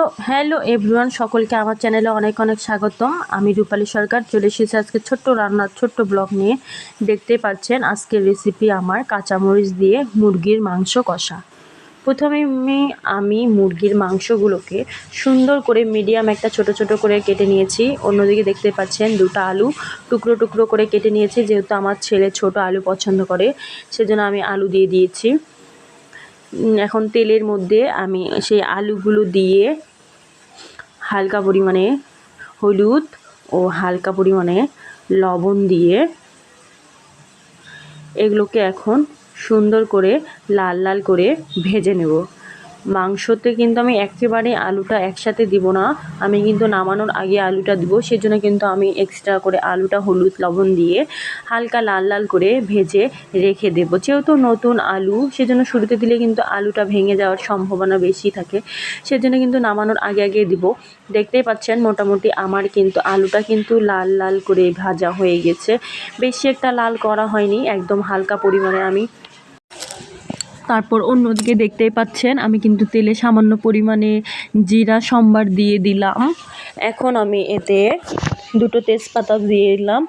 তো hello everyone, সকলকে আমার চ্যানেলে অনেক অনেক স্বাগতম। আমি রূপালী সরকার, চলে এসেছি আজকে ছোট্ট রান্নার ছোট্ট ব্লগ নিয়ে। দেখতে পাচ্ছেন আজকের রেসিপি আমার কাঁচামরিচ দিয়ে মুরগির মাংস কষা। প্রথমে আমি মুরগির মাংসগুলোকে সুন্দর করে মিডিয়াম একটা ছোট ছোট করে কেটে নিয়েছি। অন্যদিকে দেখতে পাচ্ছেন দুটো আলু টুকরো টুকরো করে কেটে নিয়েছি, যেহেতু আমার ছেলে ছোট আলু পছন্দ করে, সেজন্য আমি আলু দিয়ে দিয়েছি। এখন তেলের মধ্যে আমি সেই আলুগুলো দিয়ে হালকা পরিমাণে হলুদ ও হালকা পরিমাণে লবণ দিয়ে এগুলোকে এখন সুন্দর করে লাল লাল করে ভেজে নেব। মাংসতে কিন্তু আমি একেবারে আলুটা একসাথে দিব না। আমি কিন্তু নামানোর আগে আলুটা দিব, সেজন্য কিন্তু আমি এক্সট্রা করে আলুটা হলুদ লবণ দিয়ে হালকা লাল লাল করে ভেজে রেখে দেব। যেহেতু নতুন আলু, সেজন্য শুরুতে দিলে কিন্তু আলুটা ভেঙে যাওয়ার সম্ভাবনা বেশি থাকে। সেজন্য কিন্তু নামানোর আগে আগে দিব। দেখতেই পাচ্ছেন, মোটামুটি আমার কিন্তু আলুটা কিন্তু লাল লাল করে ভাজা হয়ে গেছে। বেশি একটা লাল করা হয়নি, একদম হালকা পরিমাণে আমি তারপর অন্যদিকে দেখতেই পাচ্ছেন, আমি কিন্তু তেলে সামান্য পরিমাণে জিরা, সম্বার দিয়ে দিলাম। এখন আমি এতে দুটো তেজপাতা দিয়ে দিলাম।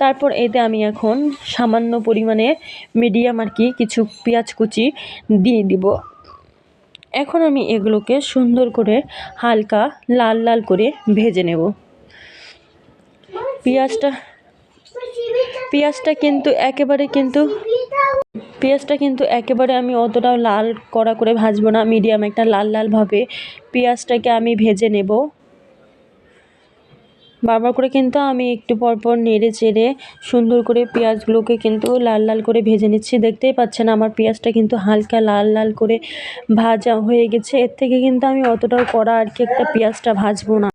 তারপর এতে আমি এখন সামান্য পরিমাণে মিডিয়াম আর কি কিছু পেঁয়াজ কুচি দিয়ে দিব। এখন আমি এগুলোকে সুন্দর করে হালকা লাল লাল করে ভেজে নেব। পেঁয়াজটা পেঁয়াজটা কিন্তু একেবারে কিন্তু পেঁয়াজটা কিন্তু একেবারে আমি অতটাও লাল কড়া করে ভাজবো না, মিডিয়াম একটা লাল লালভাবে পেঁয়াজটাকে আমি ভেজে নেব। বারবার করে কিন্তু আমি একটু পরপর নেড়ে চেড়ে সুন্দর করে পেঁয়াজগুলোকে কিন্তু লাল লাল করে ভেজে নিচ্ছি। দেখতেই পাচ্ছেন আমার পেঁয়াজটা কিন্তু হালকা লাল লাল করে ভাজা হয়ে গেছে। এর থেকে কিন্তু আমি অতটাও কড়া আর কি একটা পেঁয়াজটা ভাজবো না।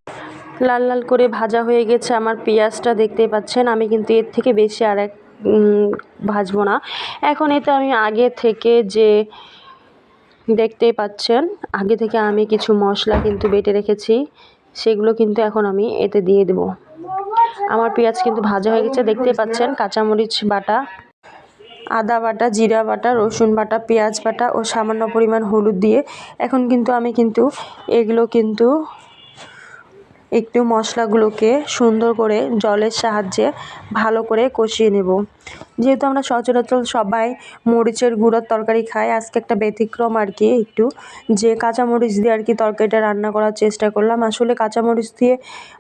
লাল লাল করে ভাজা হয়ে গেছে আমার পেঁয়াজটা, দেখতেই পাচ্ছেন। আমি কিন্তু এর থেকে বেশি আর এক ভাজবো না। এখন এতে আমি আগে থেকে যে দেখতেই পাচ্ছেন, আগে থেকে আমি কিছু মশলা কিন্তু বেটে রেখেছি, সেগুলো কিন্তু এখন আমি এতে দিয়ে দেব। আমার পেঁয়াজ কিন্তু ভাজা হয়ে গেছে, দেখতেই পাচ্ছেন, কাঁচামরিচ বাটা, আদা বাটা, জিরা বাটা, রসুন বাটা, পেঁয়াজ বাটা ও সামান্য পরিমাণ হলুদ দিয়ে এখন কিন্তু আমি কিন্তু এগুলো কিন্তু একটু মশলাগুলোকে সুন্দর করে জলের সাহায্যে ভালো করে কষিয়ে নেব। যেহেতু আমরা সচরাচর সবাই মরিচের গুঁড়োর তরকারি খাই, আজকে একটা ব্যতিক্রম আর কি একটু। যে কাঁচামরিচ দিয়ে আর কি তরকারিটা রান্না করার চেষ্টা করলাম। আসলে কাঁচামরিচ দিয়ে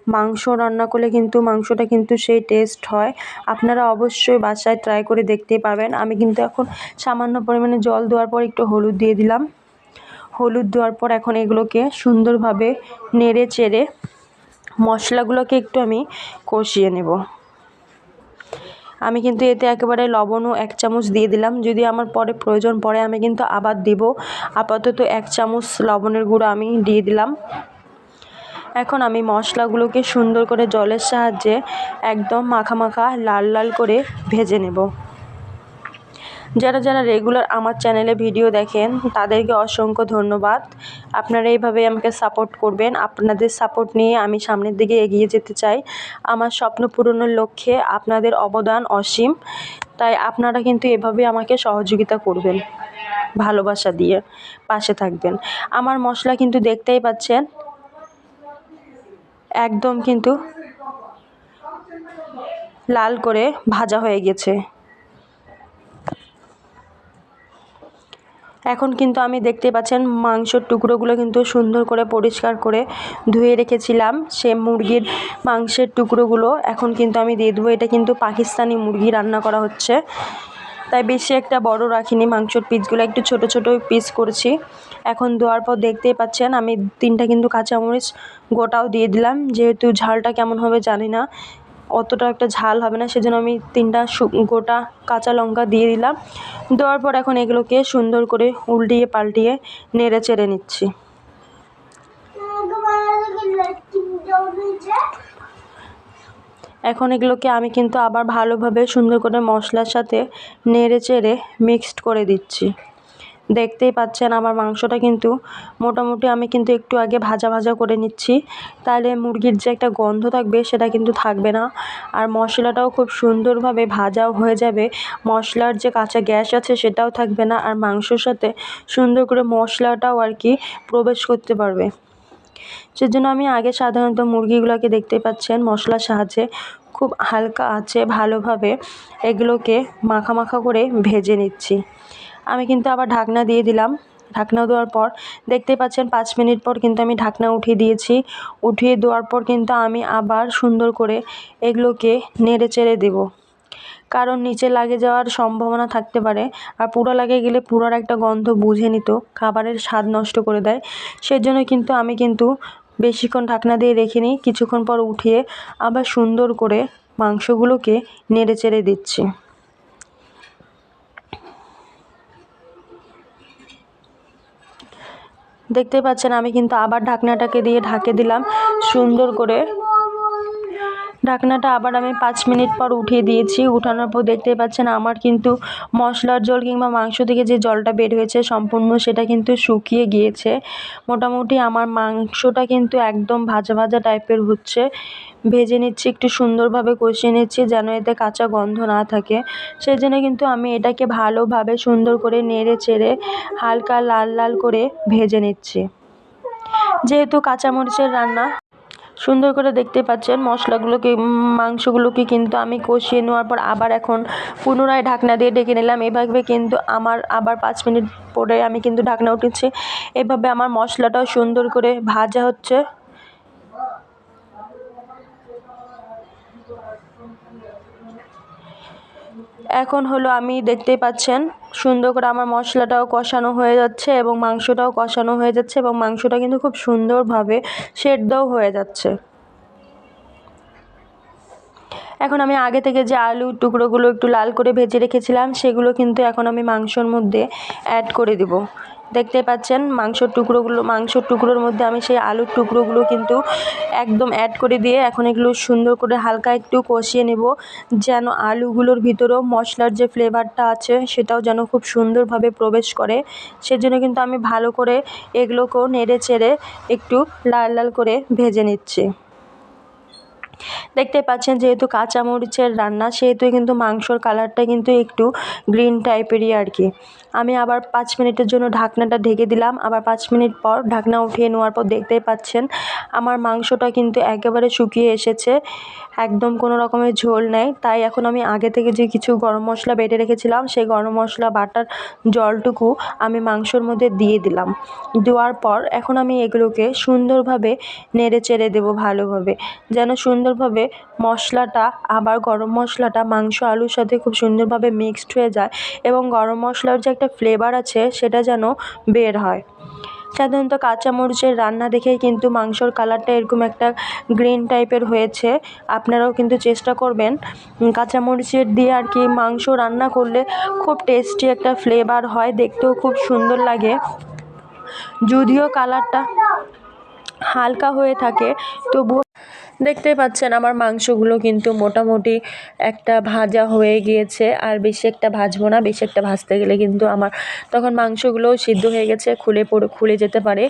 মাংস রান্না করলে কিন্তু মাংসটা কিন্তু সেই টেস্ট হয়। আপনারা অবশ্যই বাসায় ট্রাই করে দেখতে পাবেন। আমি কিন্তু এখন সামান্য পরিমাণে জল দেওয়ার পর একটু হলুদ দিয়ে দিলাম। হলুদ দেওয়ার পর এখন এগুলোকে সুন্দরভাবে নেড়ে চেড়ে মশলাগুলোকে একটু আমি কষিয়ে নেব। আমি কিন্তু এতে একেবারে লবণও এক চামচ দিয়ে দিলাম। যদি আমার পরে প্রয়োজন পড়ে, আমি কিন্তু আবার দিব। আপাতত এক চামচ লবণের গুঁড়ো আমি দিয়ে দিলাম। এখন আমি মশলাগুলোকে সুন্দর করে জলের সাহায্যে একদম মাখা মাখা লাল লাল করে ভেজে নেব। যারা যারা রেগুলার আমার চ্যানেলে ভিডিও দেখেন, তাদেরকে অসংখ্য ধন্যবাদ। আপনারা এইভাবে আমাকে সাপোর্ট করবেন। আপনাদের সাপোর্ট নিয়ে আমি সামনের দিকে এগিয়ে যেতে চাই। আমার স্বপ্ন পূরণের লক্ষ্যে আপনাদের অবদান অসীম। তাই আপনারা কিন্তু এভাবে আমাকে সহযোগিতা করবেন। ভালোবাসা দিয়ে পাশে থাকবেন। আমার মশলা কিন্তু দেখতেই পাচ্ছেন। একদম কিন্তু লাল করে ভাজা হয়ে গেছে। এখন কিন্তু আমি দেখতে পাচ্ছেন মাংসর টুকরোগুলো কিন্তু সুন্দর করে পরিষ্কার করে ধুয়ে রেখেছিলাম। সে মুরগির মাংসের টুকরোগুলো এখন কিন্তু আমি দিয়ে দেবো। এটা কিন্তু পাকিস্তানি মুরগি রান্না করা হচ্ছে। তাই বেশি একটা বড় রাখিনি মাংসর পিসগুলো, একটু ছোট ছোট পিস করেছি। এখন দেওয়ার পর দেখতেই পাচ্ছেন আমি তিনটা কিন্তু কাঁচামরিচ গোটাও দিয়ে দিলাম। যেহেতু ঝালটা কেমন হবে জানি না। অতটা একটা ঝাল হবে না, সেজন্য আমি তিনটা গোটা কাঁচা লঙ্কা দিয়ে দিলাম। দেওয়ার পর এখন এগুলোকে সুন্দর করে উল্টিয়ে পাল্টিয়ে নেড়ে চেড়ে নিচ্ছি। এখন এগুলোকে আমি কিন্তু আবার ভালোভাবে সুন্দর করে মশলার সাথে নেড়ে চেড়ে মিক্সড করে দিচ্ছি। দেখতেই পাচ্ছেন আমার মাংসটা কিন্তু মোটামুটি আমি কিন্তু একটু আগে ভাজা ভাজা করে নিচ্ছি। তাহলে মুরগির যে একটা গন্ধ থাকবে সেটা কিন্তু থাকবে না। আর মশলাটাও খুব সুন্দরভাবে ভাজাও হয়ে যাবে। মশলার যে কাঁচা গ্যাস আছে সেটাও থাকবে না। আর মাংসর সাথে সুন্দর করে মশলাটাও আর কি প্রবেশ করতে পারবে। সেজন্য আমি আগে সাধারণত মুরগিগুলোকে দেখতে পাচ্ছেন মশলার সাহায্যে খুব হালকা আছে ভালোভাবে। এগুলোকে মাখা মাখা করে ভেজে নিচ্ছি। আমি কিন্তু আবার ঢাকনা দিয়ে দিলাম। ঢাকনা দেওয়ার পর দেখতে পাচ্ছেন পাঁচ মিনিট পর কিন্তু আমি ঢাকনা উঠিয়ে দিয়েছি। উঠিয়ে দেওয়ার পর কিন্তু আমি আবার সুন্দর করে এগুলোকে নেড়ে চেড়ে দেবো। কারণ নিচে লাগে যাওয়ার সম্ভাবনা থাকতে পারে আর পুরো লাগে গেলে পুরোর একটা গন্ধ বুঝে নিত, খাবারের স্বাদ নষ্ট করে দেয়। সেজন্য কিন্তু আমি কিন্তু বেশিক্ষণ ঢাকনা দিয়ে রেখে নিই কিছুক্ষণ পর উঠিয়ে আবার সুন্দর করে মাংসগুলোকে নেড়ে চেড়ে দিচ্ছি। দেখতেই পাচ্ছেন আমি কিন্তু আবার ঢাকনাটাকে দিয়ে ঢাকে দিলাম সুন্দর করে। ঢাকনাটা আবার আমি পাঁচ মিনিট পর উঠিয়ে দিয়েছি। উঠানোর পর দেখতেই পাচ্ছেন আমার কিন্তু মশলার জল কিংবা মাংস থেকে যে জলটা বের হয়েছে সম্পূর্ণ সেটা কিন্তু শুকিয়ে গিয়েছে। মোটামুটি আমার মাংসটা কিন্তু একদম ভাজা ভাজা টাইপের হচ্ছে। ভেজে নিচ্ছি, একটু সুন্দরভাবে কষিয়ে নিচ্ছি যেন এতে কাঁচা গন্ধ না থাকে। সেই জন্য কিন্তু আমি এটাকে ভালোভাবে সুন্দর করে নেড়ে চেড়ে হালকা লাল লাল করে ভেজে নিচ্ছি। যেহেতু কাঁচামরিচের রান্না সুন্দর করে দেখতে পাচ্ছেন। মশলাগুলোকে মাংসগুলোকে কিন্তু আমি কষিয়ে নেওয়ার পর আবার এখন পুনরায় ঢাকনা দিয়ে ডেকে নিলাম। এভাবে কিন্তু আমার আবার পাঁচ মিনিট পরে আমি কিন্তু ঢাকনা উঠেছি। এভাবে আমার মশলাটাও সুন্দর করে ভাজা হচ্ছে। এখন হলো আমি দেখতেই পাচ্ছেন, সুন্দর করে আমার মশলাটাও কষানো হয়ে যাচ্ছে এবং মাংসটাও কষানো হয়ে যাচ্ছে এবং মাংসটা কিন্তু খুব সুন্দরভাবে সেদ্ধও হয়ে যাচ্ছে। এখন আমি আগে থেকে যে আলুর টুকরোগুলো একটু লাল করে ভেজে রেখেছিলাম, সেগুলো কিন্তু এখন আমি মাংসর মধ্যে অ্যাড করে দিব। দেখতে পাচ্ছেন, মাংসর টুকরোগুলো মাংসর টুকরোর মধ্যে আমি সেই আলুর টুকরোগুলো কিন্তু একদম অ্যাড করে দিয়ে এখন এগুলো সুন্দর করে হালকা একটু কষিয়ে নেব, যেন আলুগুলোর ভিতরেও মশলার যে ফ্লেভারটা আছে সেটাও যেন খুব সুন্দরভাবে প্রবেশ করে। সেজন্য কিন্তু আমি ভালো করে এগুলোকেও নেড়ে চেড়ে একটু লাল লাল করে ভেজে নিচ্ছি। দেখতে পাচ্ছেন যেহেতু কাঁচামরিচের রান্না, সেহেতু কিন্তু মাংসর কালারটা কিন্তু একটু গ্রিন টাইপেরই আর কি। আমি আবার পাঁচ মিনিটের জন্য ঢাকনাটা ঢেকে দিলাম। আবার পাঁচ মিনিট পর ঢাকনা উঠিয়ে নেওয়ার পর দেখতেই পাচ্ছেন আমার মাংসটা কিন্তু একেবারে শুকিয়ে এসেছে। একদম কোনো রকমের ঝোল নেই। তাই এখন আমি আগে থেকে যে কিছু গরম মশলা বেটে রেখেছিলাম, সেই গরম মশলা, বাটার জলটুকু আমি মাংসর মধ্যে দিয়ে দিলাম। দেওয়ার পর এখন আমি এগুলোকে সুন্দরভাবে নেড়ে চেড়ে দেবো ভালোভাবে। যেন সুন্দরভাবে মশলাটা, আবার গরম মশলাটা, মাংস, আলুর সাথে খুব সুন্দরভাবে মিক্সড হয়ে যায় এবং গরম মশলার যে একটা ফ্লেভার আছে সেটা যেন বের হয়। সাধারণত কাঁচামরিচের রান্না দেখেই কিন্তু মাংসর কালারটা এরকম একটা গ্রিন টাইপের হয়েছে। আপনারাও কিন্তু চেষ্টা করবেন কাঁচামরিচের দিয়ে আর কি মাংস রান্না করলে খুব টেস্টি একটা ফ্লেভার হয়, দেখতেও খুব সুন্দর লাগে। যদিও কালারটা হালকা হয়ে থাকে, তবুও দেখতেই পাচ্ছেন আমার মাংসগুলো কিন্তু মোটামুটি একটা ভাজা হয়ে গিয়েছে, আর বেশি একটা ভাজবো না, বেশি একটা ভাজতে গেলে কিন্তু আমার তখন মাংসগুলোও সিদ্ধ হয়ে গেছে, খুলে পড়ে, খুলে যেতে পারে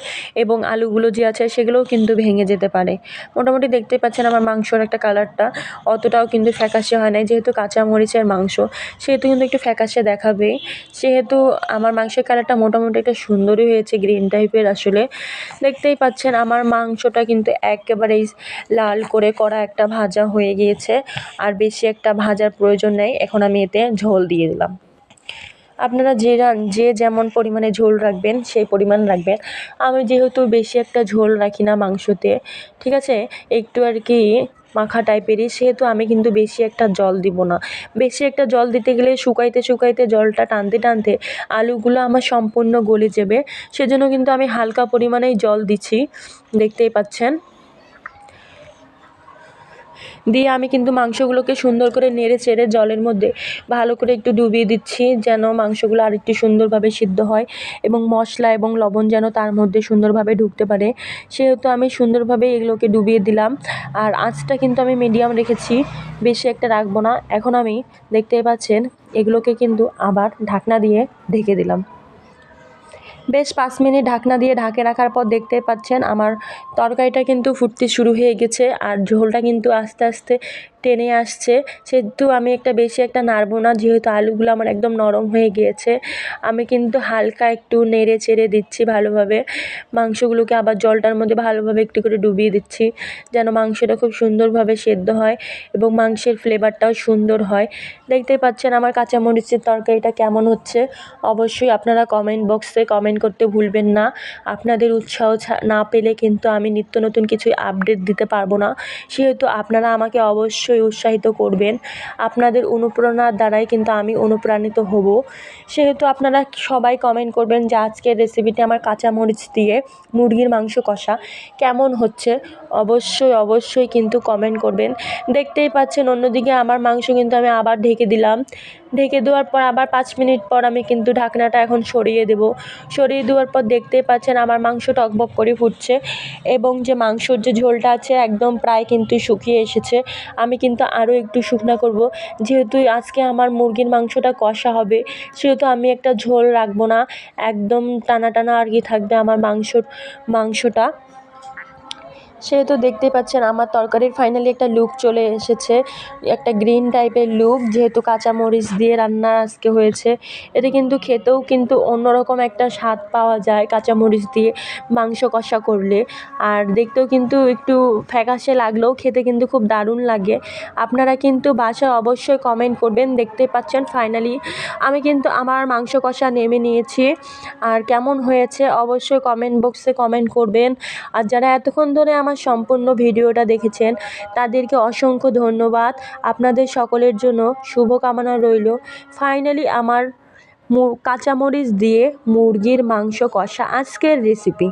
এবং আলুগুলো যে আছে সেগুলোও কিন্তু ভেঙে যেতে পারে। মোটামুটি দেখতে পাচ্ছেন আমার মাংসর একটা কালারটা অতটাও কিন্তু ফ্যাকাশে হয় নাই, যেহেতু কাঁচা মরিচের মাংস, সেহেতু কিন্তু একটু ফ্যাকাশে দেখাবেই সেহেতু আমার মাংসের কালারটা মোটামুটি একটা সুন্দরই হয়েছে, গ্রিন টাইপের আসলে। দেখতেই পাচ্ছেন আমার মাংসটা কিন্তু একেবারেই লাল করে করা একটা ভাজা হয়ে গিয়েছে। আর বেশি একটা ভাজার প্রয়োজন নেই। এখন আমি এতে ঝোল দিয়ে দিলাম। আপনারা যে যে যেমন পরিমাণে ঝোল রাখবেন, সেই পরিমাণ রাখবেন। আমি যেহেতু বেশি একটা ঝোল রাখি না মাংসতে, ঠিক আছে? একটু আর কি মাখা টাইপেরই, সেহেতু আমি কিন্তু বেশি একটা জল দিব না। বেশি একটা জল দিতে গেলে শুকাইতে শুকাইতে জলটা টানতে টানতে আলুগুলো আমার সম্পূর্ণ গলে যাবে। সেজন্য কিন্তু আমি হালকা পরিমাণেই জল দিচ্ছি। দেখতেই পাচ্ছেন? দিয়ে আমি কিন্তু মাংসগুলোকে সুন্দর করে নেড়ে চেড়ে জলের মধ্যে ভালো করে একটু ডুবিয়ে দিচ্ছি, যেন মাংসগুলো আর একটু সুন্দরভাবে সিদ্ধ হয় এবং মশলা এবং লবণ যেন তার মধ্যে সুন্দরভাবে ঢুকতে পারে। সেহেতু আমি সুন্দরভাবে এগুলোকে ডুবিয়ে দিলাম। আর আঁচটা কিন্তু আমি মিডিয়াম রেখেছি, বেশি একটা রাখব না। এখন আমি দেখতেই পাচ্ছেন, এগুলোকে কিন্তু আবার ঢাকনা দিয়ে ঢেকে দিলাম। বেশ পাঁচ মিনিট ঢাকনা দিয়ে ঢাকে রাখার পর দেখতে পাচ্ছেন আমার তরকারিটা কিন্তু ফুটতে শুরু হয়ে গেছে আর ঝোলটা কিন্তু আস্তে আস্তে টেনে আসছে। সেহেতু আমি একটা বেশি একটা নাড়বো না, যেহেতু আলুগুলো আমার একদম নরম হয়ে গিয়েছে। আমি কিন্তু হালকা একটু নেড়ে চেড়ে দিচ্ছি ভালোভাবে। মাংসগুলোকে আবার জলটার মধ্যে ভালোভাবে একটু করে ডুবিয়ে দিচ্ছি, যেন মাংসটা খুব সুন্দরভাবে সেদ্ধ হয় এবং মাংসের ফ্লেভারটাও সুন্দর হয়। দেখতেই পাচ্ছেন আমার কাঁচামরিচের তরকারিটা কেমন হচ্ছে? অবশ্যই আপনারা কমেন্ট বক্সে কমেন্ট করতে ভুলবেন না। আপনাদের উৎসাহ না পেলে কিন্তু আমি নিত্য নতুন কিছুই আপডেট দিতে পারব না। সেহেতু আপনারা আমাকে অবশ্যই উৎসাহিত করবেন। আপনাদের অনুপ্রেরণার দ্বারাই কিন্তু আমি অনুপ্রাণিত হব। সেহেতু আপনারা সবাই কমেন্ট করবেন যে আজকের রেসিপিটি আমার কাঁচামরিচ দিয়ে মুরগির মাংস কষা কেমন হচ্ছে? অবশ্যই অবশ্যই কিন্তু কমেন্ট করবেন। দেখতেই পাচ্ছেন, অন্যদিকে আমার মাংস কিন্তু আমি আবার ঢেকে দিলাম। ঢেকে দেওয়ার পর আবার পাঁচ মিনিট পর আমি কিন্তু ঢাকনাটা এখন সরিয়ে দেব। সরিয়ে দেওয়ার পর দেখতেই পাচ্ছেন আমার মাংস টকবক করে ফুটছে এবং যে মাংসর যে ঝোলটা আছে একদম প্রায় কিন্তু শুকিয়ে এসেছে। আমি কিন্তু আরও একটু শুকনা করব। যেহেতু আজকে আমার মুরগির মাংসটা কষা হবে, সেহেতু আমি একটা ঝোল রাখব না। একদম টানা টানা আর কি থাকবে আমার মাংসর, মাংসটা। সেহেতু দেখতেই পাচ্ছেন, আমার তরকারির ফাইনালি একটা লুক চলে এসেছে। একটা গ্রিন টাইপের লুক যেহেতু কাঁচামরিচ দিয়ে রান্না আজকে হয়েছে। এটা কিন্তু খেতেও কিন্তু অন্যরকম একটা স্বাদ পাওয়া যায় কাঁচামরিচ দিয়ে মাংস কষা করলে। আর দেখতেও কিন্তু একটু ফ্যাকাশে লাগলেও খেতে কিন্তু খুব দারুণ লাগে। আপনারা কিন্তু বাসায় অবশ্যই কমেন্ট করবেন, দেখতে পাচ্ছেন ফাইনালি আমি কিন্তু আমার মাংস কষা নেমে নিয়েছি। আর কেমন হয়েছে অবশ্যই কমেন্ট বক্সে কমেন্ট করবেন। আর যারা এতক্ষণ ধরে আমার সম্পূর্ণ ভিডিওটা দেখেছেন, তাদেরকে অসংখ্য ধন্যবাদ। আপনাদের সকলের জন্য শুভকামনা রইল। ফাইনালি আমার কাঁচামরিচ দিয়ে মুরগির মাংস কষা আজকের রেসিপি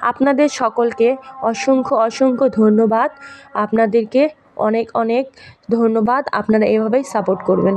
আপনাদের সকলকে অসংখ্য অসংখ্য ধন্যবাদ। আপনাদেরকে অনেক অনেক ধন্যবাদ। আপনারা এভাবেই সাপোর্ট করবেন।